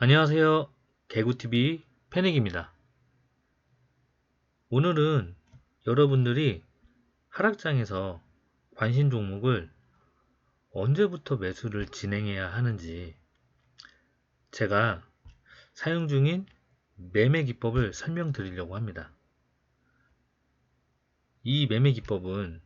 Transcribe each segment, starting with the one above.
안녕하세요. 개구TV 패닉입니다. 오늘은 여러분들이 하락장에서 관심 종목을 언제부터 매수를 진행해야 하는지 제가 사용 중인 매매 기법을 설명드리려고 합니다. 이 매매 기법은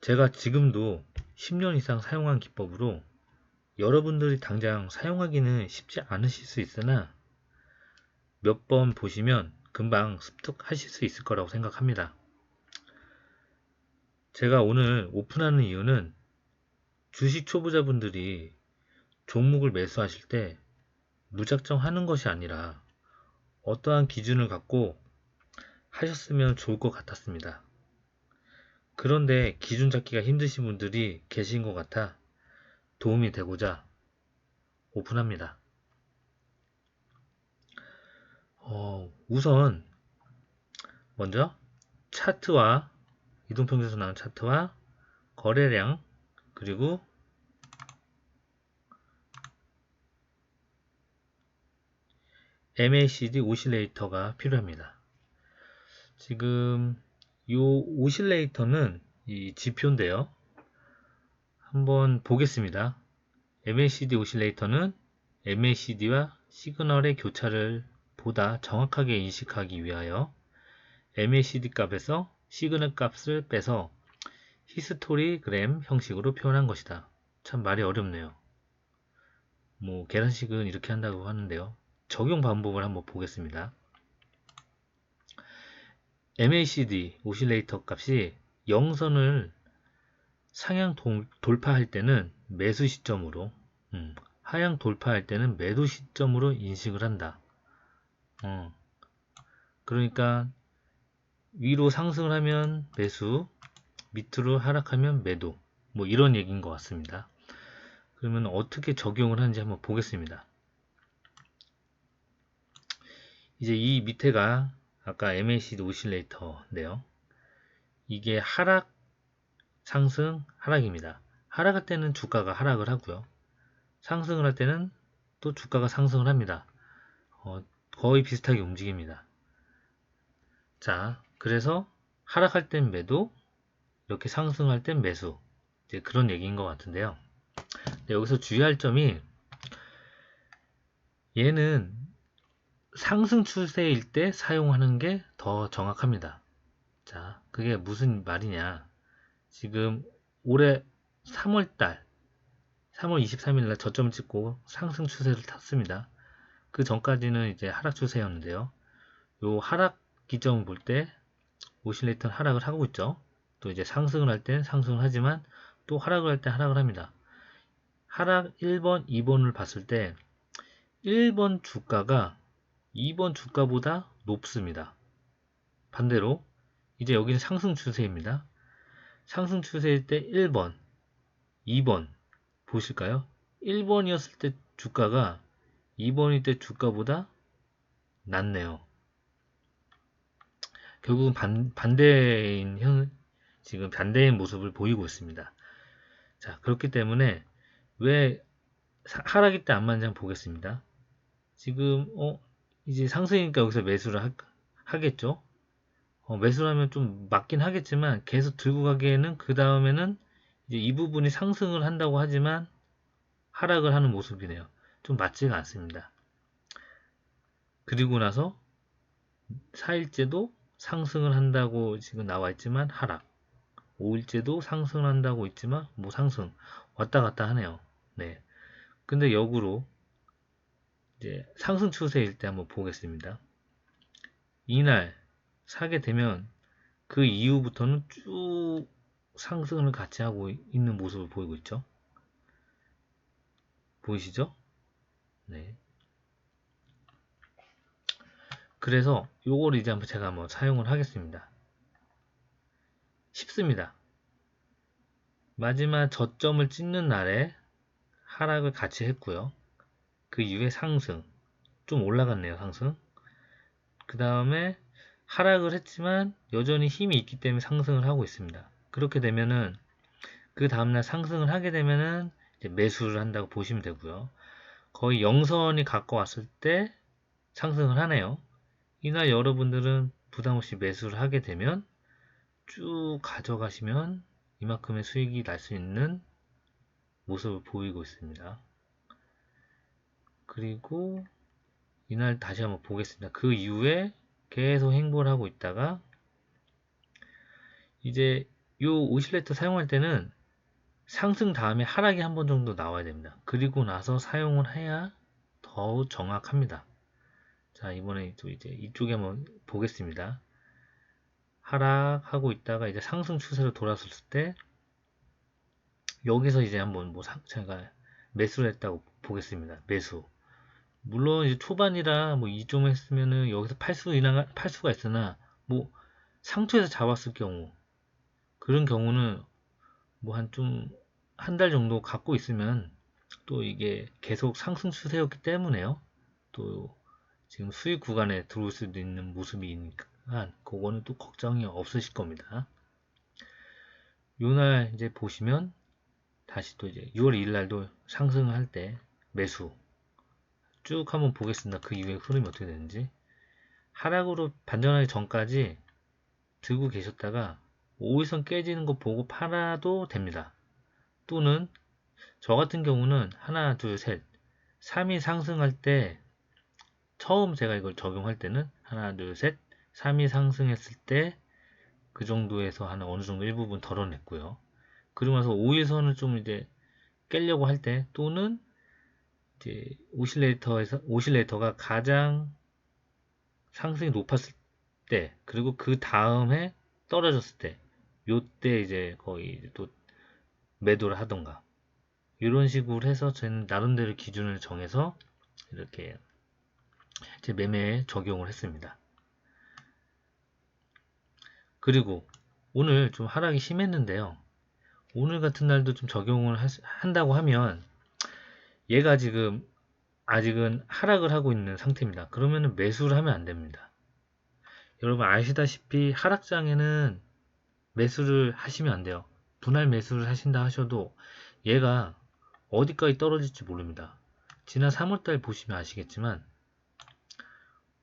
제가 지금도 10년 이상 사용한 기법으로 여러분들이 당장 사용하기는 쉽지 않으실 수 있으나 몇 번 보시면 금방 습득하실 수 있을 거라고 생각합니다. 제가 오늘 오픈하는 이유는 주식 초보자분들이 종목을 매수하실 때 무작정 하는 것이 아니라 어떠한 기준을 갖고 하셨으면 좋을 것 같았습니다. 그런데 기준 잡기가 힘드신 분들이 계신 것 같아 도움이 되고자 오픈합니다. 어, 우선 먼저 차트와 이동평균에서 나온 차트와 거래량 그리고 MACD 오실레이터가 필요합니다. 지금 이 오실레이터는 이 지표인데요. 한번 보겠습니다. MACD 오실레이터는 MACD와 시그널의 교차를 보다 정확하게 인식하기 위하여 MACD 값에서 시그널 값을 빼서 히스토리그램 형식으로 표현한 것이다. 참 말이 어렵네요. 뭐 계란식은 이렇게 한다고 하는데요. 적용 방법을 한번 보겠습니다. MACD 오실레이터 값이 0선을 상향 돌파할 때는 매수 시점으로 음, 하향 돌파할 때는 매도 시점으로 인식을 한다. 어, 그러니까 위로 상승을 하면 매수, 밑으로 하락하면 매도. 뭐 이런 얘기인 것 같습니다. 그러면 어떻게 적용을 하는지 한번 보겠습니다. 이제 이 밑에가 아까 MACD 오실레이터인데요. 이게 하락, 상승, 하락입니다. 하락할 때는 주가가 하락을 하고요. 상승을 할 때는 또 주가가 상승을 합니다. 어, 거의 비슷하게 움직입니다. 자, 그래서 하락할 땐 매도, 이렇게 상승할 땐 매수. 이제 그런 얘기인 것 같은데요. 여기서 주의할 점이 얘는 상승 추세일 때 사용하는 게 더 정확합니다. 자, 그게 무슨 말이냐. 지금 올해 3월달 3월 23일날 저점을 찍고 상승 추세를 탔습니다. 그 전까지는 이제 하락 추세였는데요. 요 하락 기점을 볼 때 오실레이터는 하락을 하고 있죠. 또 이제 상승을 할 땐 상승을 하지만 또 하락을 할 때 하락을 합니다. 하락 1번, 2번을 봤을 때 1번 주가가 2번 주가보다 높습니다. 반대로 이제 여기는 상승 추세입니다. 상승 추세일 때 1번, 2번 보실까요? 1번이었을 때 주가가 2번일 때 주가보다 낮네요. 결국은 반, 반대인 현, 지금 반대인 모습을 보이고 있습니다. 자, 그렇기 때문에 왜 하락일 때 안 맞는지 한번 보겠습니다. 지금, 어, 이제 상승이니까 여기서 매수를 하, 하겠죠? 어, 매수를 하면 좀 맞긴 하겠지만 계속 들고 가기에는 그 다음에는 이제 이 부분이 상승을 한다고 하지만 하락을 하는 모습이네요. 좀 맞지가 않습니다. 그리고 나서 4일째도 상승을 한다고 지금 나와 있지만 하락 5일째도 상승을 한다고 있지만 뭐 상승 왔다 갔다 하네요. 네. 근데 역으로 이제 상승 추세일 때 한번 보겠습니다. 이날 사게 되면 그 이후부터는 쭉 상승을 같이 하고 있는 모습을 보이고 있죠. 보이시죠? 네. 그래서 요걸 이제 한번 제가 한번 사용을 하겠습니다. 쉽습니다. 마지막 저점을 찍는 날에 하락을 같이 했고요. 그 이후에 상승. 좀 올라갔네요, 상승. 그 다음에 하락을 했지만 여전히 힘이 있기 때문에 상승을 하고 있습니다. 그렇게 되면은 그 다음날 상승을 하게 되면은 매수를 한다고 보시면 되고요. 거의 영선이 가까웠을 때 상승을 하네요. 이날 여러분들은 부담 없이 매수를 하게 되면 쭉 가져가시면 이만큼의 수익이 날 수 있는 모습을 보이고 있습니다. 그리고 이날 다시 한번 보겠습니다. 그 이후에 계속 행보를 하고 있다가 이제 이 오실레이터 사용할 때는 상승 다음에 하락이 한 번 정도 나와야 됩니다. 그리고 나서 사용을 해야 더욱 정확합니다. 자 이번에 또 이제 이쪽에 한번 보겠습니다. 하락하고 있다가 이제 상승 추세로 돌아섰을 때 여기서 이제 한번 뭐 상, 제가 매수를 했다고 보겠습니다. 매수. 물론 이제 초반이라 뭐 이좀 했으면은 여기서 팔수 있나 팔 수가 있으나 뭐 상투에서 잡았을 경우 그런 경우는 뭐 한 좀 한 달 정도 갖고 있으면 또 이게 계속 상승 추세였기 때문에요. 또 지금 수익 구간에 들어올 수도 있는 모습이니까 그거는 또 걱정이 없으실 겁니다. 요날 이제 보시면 다시 또 이제 6월 2일 날도 상승을 할때 매수 쭉 한번 보겠습니다. 그 이후에 흐름이 어떻게 되는지 하락으로 반전하기 전까지 들고 계셨다가 5일선 깨지는 거 보고 팔아도 됩니다. 또는 저 같은 경우는 하나 둘 셋 3이 상승할 때 처음 제가 이걸 적용할 때는 하나 둘 셋 3이 상승했을 때 그 정도에서 한 어느 정도 일부분 덜어냈고요. 그러고 나서 5일선을 좀 이제 깨려고 할 때 또는 이제 오실레이터에서 오실레이터가 가장 상승이 높았을 때 그리고 그 다음에 떨어졌을 때 요때 이제 거의 또 매도를 하던가 이런 식으로 해서 저는 나름대로 기준을 정해서 이렇게 제 매매에 적용을 했습니다. 그리고 오늘 좀 하락이 심했는데요. 오늘 같은 날도 좀 적용을 하, 한다고 하면 얘가 지금 아직은 하락을 하고 있는 상태입니다. 그러면 매수를 하면 안 됩니다. 여러분 아시다시피 하락장에는 매수를 하시면 안 돼요. 분할 매수를 하신다 하셔도 얘가 어디까지 떨어질지 모릅니다. 지난 3월달 보시면 아시겠지만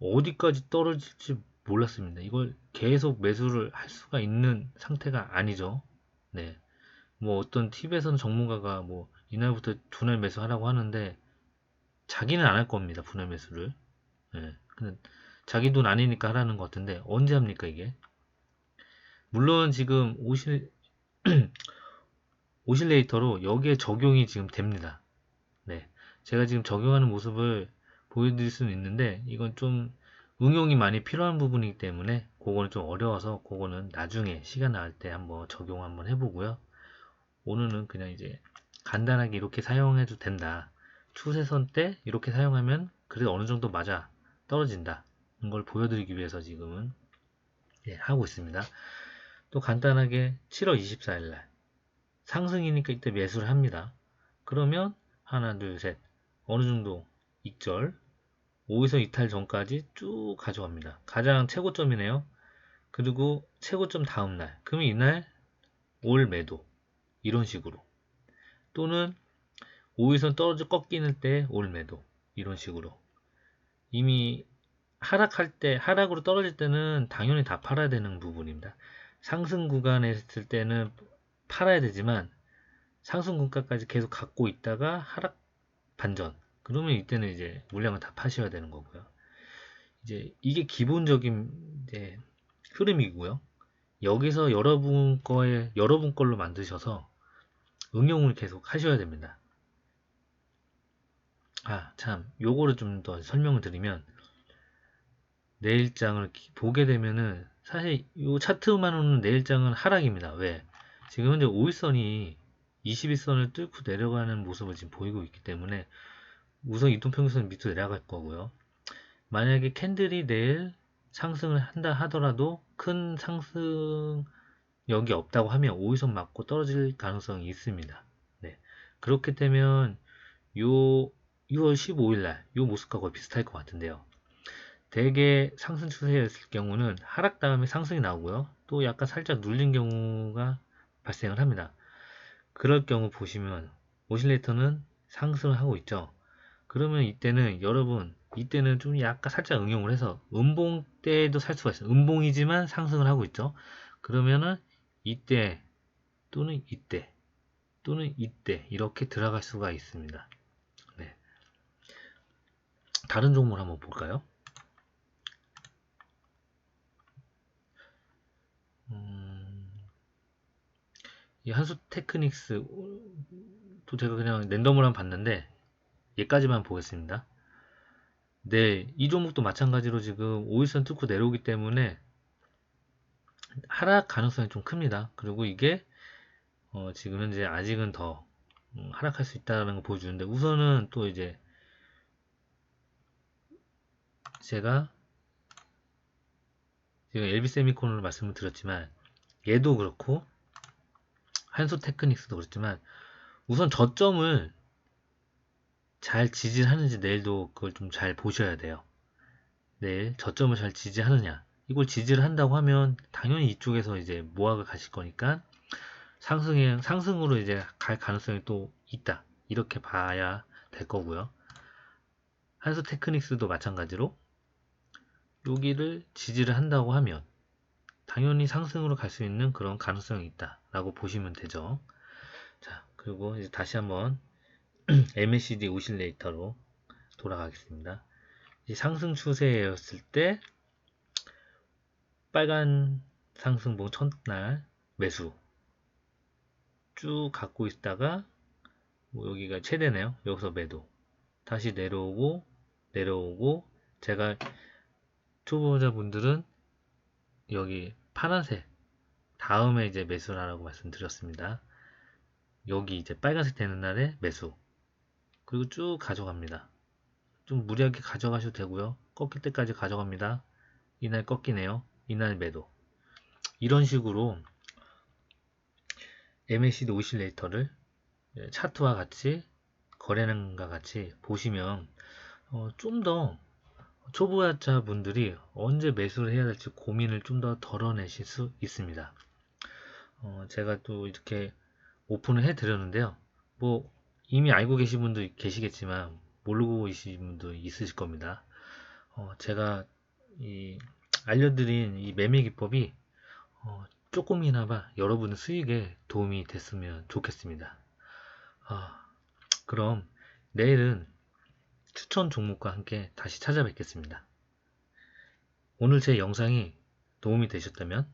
어디까지 떨어질지 몰랐습니다. 이걸 계속 매수를 할 수가 있는 상태가 아니죠. 네. 뭐 어떤 팁에서는 전문가가 뭐 이날부터 분할 매수하라고 하는데 자기는 안 할 겁니다. 분할 매수를. 네. 근데 자기 돈 아니니까 하라는 것 같은데 언제 합니까 이게? 물론 지금 오실 오실레이터로 여기에 적용이 지금 됩니다. 네. 제가 지금 적용하는 모습을 보여드릴 수는 있는데 이건 좀 응용이 많이 필요한 부분이기 때문에 그거는 좀 어려워서 그거는 나중에 시간 나올 때 한번 적용 한번 해보고요. 오늘은 그냥 이제 간단하게 이렇게 사용해도 된다. 추세선 때 이렇게 사용하면 그래도 어느 정도 맞아 떨어진다. 이걸 보여드리기 위해서 지금은 예, 하고 있습니다. 또 간단하게 7월 24일 날 상승이니까 이때 매수를 합니다. 그러면 하나 둘 셋 어느 정도 익절 5에서 이탈 전까지 쭉 가져갑니다. 가장 최고점이네요. 그리고 최고점 다음 날 그러면 이날 올 매도 이런 식으로 또는 5일선 떨어져 꺾이는 때 올 매도 이런 식으로 이미 하락할 때 하락으로 떨어질 때는 당연히 다 팔아야 되는 부분입니다. 상승 구간에 있을 때는 팔아야 되지만 상승 구간까지 계속 갖고 있다가 하락 반전 그러면 이때는 이제 물량을 다 파셔야 되는 거고요. 이제 이게 기본적인 이제 흐름이고요. 여기서 여러분 거에 여러분 걸로 만드셔서 응용을 계속 하셔야 됩니다. 아, 참, 요거를 좀 더 설명을 드리면, 내일장을 보게 되면은, 사실 요 차트만으로는 내일장은 하락입니다. 왜? 지금 현재 5일선이 21선을 뚫고 내려가는 모습을 지금 보이고 있기 때문에, 우선 이동평균선 밑으로 내려갈 거고요. 만약에 캔들이 내일 상승을 한다 하더라도 큰 상승 여기 없다고 하면 5위선 맞고 떨어질 가능성이 있습니다. 네. 그렇게 되면 요 6월 15일 날요 모습과 거의 비슷할 것 같은데요. 대개 상승 추세였을 경우는 하락 다음에 상승이 나오고요. 또 약간 살짝 눌린 경우가 발생을 합니다. 그럴 경우 보시면 오실레이터는 상승을 하고 있죠. 그러면 이때는 여러분 이때는 좀 약간 살짝 응용을 해서 음봉 때도 살 수가 있어요. 음봉이지만 상승을 하고 있죠. 그러면은 이때 또는 이때 또는 이때 이렇게 들어갈 수가 있습니다. 네. 다른 종목을 한번 볼까요? 음, 이 한수 테크닉스 또 제가 그냥 랜덤으로 한번 봤는데 얘까지만 보겠습니다. 네, 이 종목도 마찬가지로 지금 5일선 뚫고 내려오기 때문에 하락 가능성이 좀 큽니다. 그리고 이게 어, 지금 현재 아직은 더 음, 하락할 수 있다는 걸 보여주는데 우선은 또 이제 제가 지금 LB 세미콘으로 말씀을 드렸지만 얘도 그렇고 한소 테크닉스도 그렇지만 우선 저점을 잘 지지하는지 내일도 그걸 좀 잘 보셔야 돼요. 내일 저점을 잘 지지하느냐 이걸 지지를 한다고 하면 당연히 이쪽에서 이제 모아가 가실 거니까 상승에 상승으로 이제 갈 가능성이 또 있다 이렇게 봐야 될 거고요. 한수 테크닉스도 마찬가지로 여기를 지지를 한다고 하면 당연히 상승으로 갈 수 있는 그런 가능성이 있다라고 보시면 되죠. 자, 그리고 이제 다시 한번 MACD 오실레이터로 돌아가겠습니다. 상승 추세였을 때 빨간 상승봉 첫날 매수 쭉 갖고 있다가 뭐 여기가 최대네요. 여기서 매도 다시 내려오고 내려오고 제가 초보자분들은 여기 파란색 다음에 이제 매수라고 말씀드렸습니다. 여기 이제 빨간색 되는 날에 매수 그리고 쭉 가져갑니다. 좀 무리하게 가져가셔도 되고요. 꺾일 때까지 가져갑니다. 이날 꺾이네요. 이날 매도 이런 식으로 MACD 오실레이터를 차트와 같이 거래량과 같이 보시면 어, 좀더 초보자 분들이 언제 매수를 해야 될지 고민을 좀 더 덜어내실 수 있습니다. 어, 제가 또 이렇게 오픈을 해 드렸는데요. 뭐 이미 알고 계신 분도 계시겠지만 모르고 계신 분도 있으실 겁니다. 어, 제가 이 알려드린 이 매매 기법이 어, 조금이나마 여러분의 수익에 도움이 됐으면 좋겠습니다. 아, 그럼 내일은 추천 종목과 함께 다시 찾아뵙겠습니다. 오늘 제 영상이 도움이 되셨다면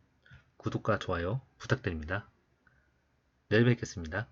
구독과 좋아요 부탁드립니다. 내일 뵙겠습니다.